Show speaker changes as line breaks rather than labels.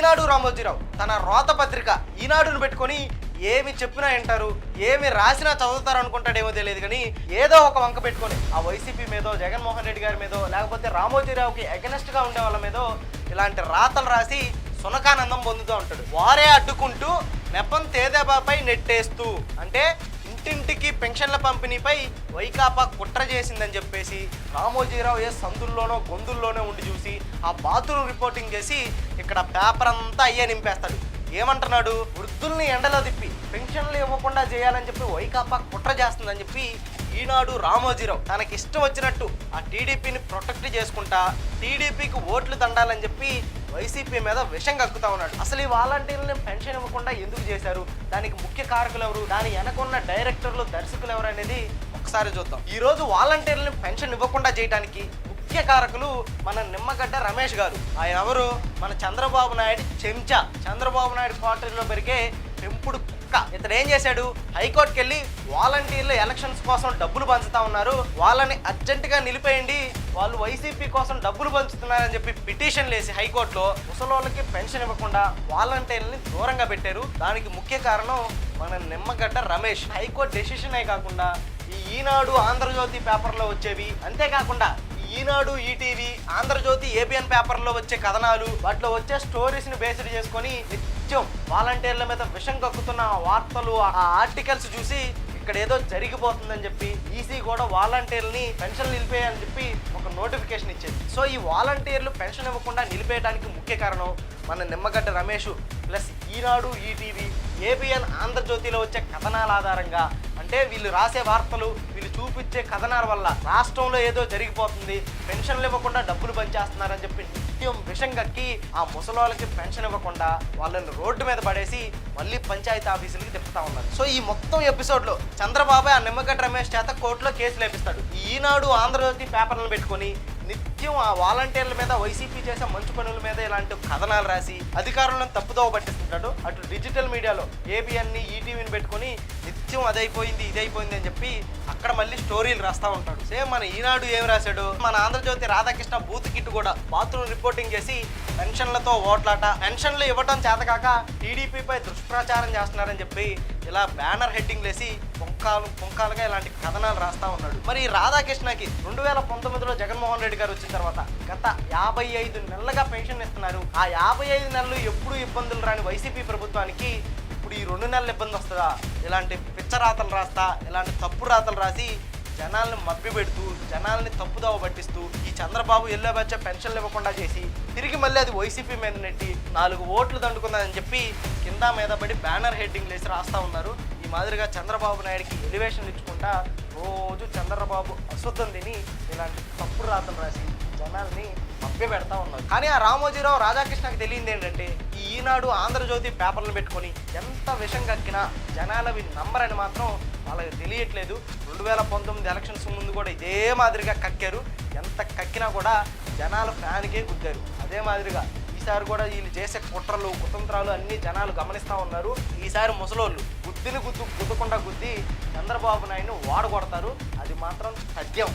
ఈనాడు రామోజీరావు తన రోత పత్రిక ఈనాడును పెట్టుకొని ఏమి చెప్పినా వింటారు ఏమి రాసినా చదువుతారు అనుకుంటాడేమో తెలియదు కానీ ఏదో ఒక వంక పెట్టుకొని ఆ వైసీపీ మీదో జగన్మోహన్ రెడ్డి గారి మీదో లేకపోతే రామోజీరావుకి ఎగనెస్ట్గా ఉండే వాళ్ళ మీదో ఇలాంటి రాతలు రాసి సునకానందం పొందుతూ ఉంటాడు. వారే అడ్డుకుంటూ నెపం తేదేబాపై నెట్టేస్తూ అంటే ఇంటింటికి పెన్షన్ల పంపిణీపై వైకాపా కుట్ర చేసిందని చెప్పేసి రామోజీరావు ఏ సందుల్లోనో గొంతుల్లోనో ఉండి చూసి ఆ బాతులు రిపోర్టింగ్ చేసి ఇక్కడ పేపర్ అంతా అయ్యే నింపేస్తాడు. ఏమంటున్నాడు? వృద్ధుల్ని ఎండలో తిప్పి పెన్షన్లు ఇవ్వకుండా చేయాలని చెప్పి వైకాపా కుట్ర చేస్తుందని చెప్పి ఈనాడు రామోజీరావు తనకి ఇష్టం వచ్చినట్టు ఆ టీడీపీని ప్రొటెక్ట్ చేసుకుంటా టీడీపీకి ఓట్లు దండాలని చెప్పి వైసీపీ మీద విషం కక్కుతా ఉన్నాడు. అసలు ఈ వాలంటీర్లని పెన్షన్ ఇవ్వకుండా ఎందుకు చేశారు? దానికి ముఖ్య కారకులు ఎవరు? దాని వెనకున్న డైరెక్టర్లు దర్శకులు ఎవరు అనేది ఒకసారి చూద్దాం. ఈ రోజు పెన్షన్ ఇవ్వకుండా చేయడానికి ముఖ్య కారకులు మన నిమ్మగడ్డ రమేష్ గారు. ఆయన ఎవరు? మన చంద్రబాబు నాయుడు చెంచా. చంద్రబాబు నాయుడు క్వార్టర్లో పెరిగే పెంపుడు కుక్క. ఇతను ఏం చేశాడు? హైకోర్టుకి వెళ్ళి వాలంటీర్లు ఎలక్షన్స్ కోసం డబ్బులు పంచుతా ఉన్నారు. వాళ్ళని అర్జెంటుగా నిలిపేయండి. వాళ్ళు వైసీపీ కోసం డబ్బులు పంచుతున్నారని చెప్పి పిటిషన్ లేసి హైకోర్టులో ముసలోళ్ళకి పెన్షన్ ఇవ్వకుండా వాలంటీర్లని దూరంగా పెట్టారు. దానికి ముఖ్య కారణం మన నిమ్మగడ్డ రమేష్. హైకోర్టు డెసిషనే కాకుండా ఈ ఈనాడు ఆంధ్రజ్యోతి పేపర్లో వచ్చేవి. అంతేకాకుండా ఈనాడు ఈటీవీ ఆంధ్రజ్యోతి ఏబిఎన్ పేపర్లో వచ్చే కథనాలు వాటిలో వచ్చే స్టోరీస్ని బేస్డ్ చేసుకొని నిత్యం వాలంటీర్ల మీద విషం కక్కుతున్న ఆ వార్తలు ఆ ఆర్టికల్స్ చూసి ఇక్కడ ఏదో జరిగిపోతుందని చెప్పి ఈసీ కూడా వాలంటీర్ని పెన్షన్ నిలిపేయని చెప్పి ఒక నోటిఫికేషన్ ఇచ్చేది. సో ఈ వాలంటీర్లు పెన్షన్ ఇవ్వకుండా నిలిపేయడానికి ముఖ్య కారణం మన Nimmagadda Ramesh plus Eenadu ETV ABN ఆంధ్రజ్యోతిలో వచ్చే కథనాల ఆధారంగా. అంటే వీళ్ళు రాసే వార్తలు వీళ్ళు చూపించే కథనాల వల్ల రాష్ట్రంలో ఏదో జరిగిపోతుంది. పెన్షన్లు ఇవ్వకుండా డబ్బులు పనిచేస్తున్నారని చెప్పి నిత్యం విషం కక్కి ఆ ముసలోళ్ళకి పెన్షన్ ఇవ్వకుండా వాళ్ళని రోడ్డు మీద పడేసి మళ్ళీ పంచాయతీ ఆఫీసులకి తిప్పుతా ఉన్నారు. సో ఈ మొత్తం ఎపిసోడ్లో చంద్రబాబు ఆ నిమ్మగడ్డ రమేష్ చేత కోర్టులో కేసులు వేపిస్తాడు. ఈనాడు ఆంధ్రజ్యోతి పేపర్లను పెట్టుకొని నిత్యం ఆ వాలంటీర్ల మీద వైసీపీ చేసే మంచి పనుల మీద ఇలాంటి కథనాలు రాసి అధికారులను తప్పుదోవ పట్టిస్తుంటాడు. అటు డిజిటల్ మీడియాలో ఏబిఎన్ని ఈటీవీని పెట్టుకొని నిత్యం అదైపోయింది ఇదైపోయింది అని చెప్పి అక్కడ మళ్ళీ స్టోరీలు రాస్తా ఉంటాడు. సేమ్ మన ఈనాడు ఏం రాశాడు? మన ఆంధ్రజ్యోతి రాధాకృష్ణ బూత్ కిట్ కూడా బాత్రూమ్ రిపోర్టింగ్ చేసి పెన్షన్లతో ఓట్లాట పెన్షన్లు ఇవ్వటం చేతకాక టీడీపీపై దుష్ప్రచారం చేస్తున్నారని చెప్పి ఇలా బ్యానర్ హెడ్డింగ్ వేసి పొంకాలు పొంకాలుగా ఇలాంటి కథనాలు రాస్తా ఉన్నాడు. మరి రాధాకృష్ణకి రెండు వేల పంతొమ్మిదిలో జగన్మోహన్ రెడ్డి గారు వచ్చిన తర్వాత గత యాభై ఐదు నెలలుగా పెన్షన్ ఇస్తున్నారు. ఆ యాభై ఐదు నెలలు ఎప్పుడు ఇబ్బందులు రాని వైసీపీ ప్రభుత్వానికి ఇప్పుడు ఈ రెండు నెలలు ఇబ్బంది వస్తుందా? ఇలాంటి పిచ్చ రాతలు రాస్తా ఇలాంటి తప్పు రాతలు రాసి జనాల్ని మభ్యపెడుతూ జనాల్ని తప్పుదోవ పట్టిస్తూ ఈ చంద్రబాబు ఎల్లో బచ్చ పెన్షన్లు ఇవ్వకుండా చేసి తిరిగి మళ్ళీ అది వైసీపీ మీద నెట్టి నాలుగు ఓట్లు దండుకుందని చెప్పి కింద మీద పడి బ్యానర్ హెడ్డింగ్ వేసి రాస్తా ఉన్నారు. ఈ మాదిరిగా చంద్రబాబు నాయుడికి ఎలివేషన్ ఇచ్చుకుంటా రోజు చంద్రబాబు అశుద్ధం తిని ఇలాంటి తప్పుడు రాతలు రాసి జనాల్ని చెప్పి పెడతా ఉన్నారు కానీ ఆ రామోజీరావు రాధాకృష్ణకి తెలియంది ఏంటంటే ఈ ఈనాడు ఆంధ్రజ్యోతి పేపర్లు పెట్టుకొని ఎంత విషం కక్కినా జనాలవి అని మాత్రం వాళ్ళకి తెలియట్లేదు. రెండు వేల పంతొమ్మిది ఎలక్షన్స్ ముందు కూడా ఇదే మాదిరిగా కక్కారు. ఎంత కక్కినా కూడా జనాలు ఫ్యాన్కే గుద్దారు. అదే మాదిరిగా ఈసారి కూడా వీళ్ళు చేసే కుట్రలు కుతంత్రాలు అన్ని జనాలు గమనిస్తూ ఉన్నారు. ఈసారి ముసలోళ్ళు గుద్దిని గుద్దు గుద్దకుండా గుద్ది చంద్రబాబు నాయుడు వాడగొడతారు అది మాత్రం సత్యం.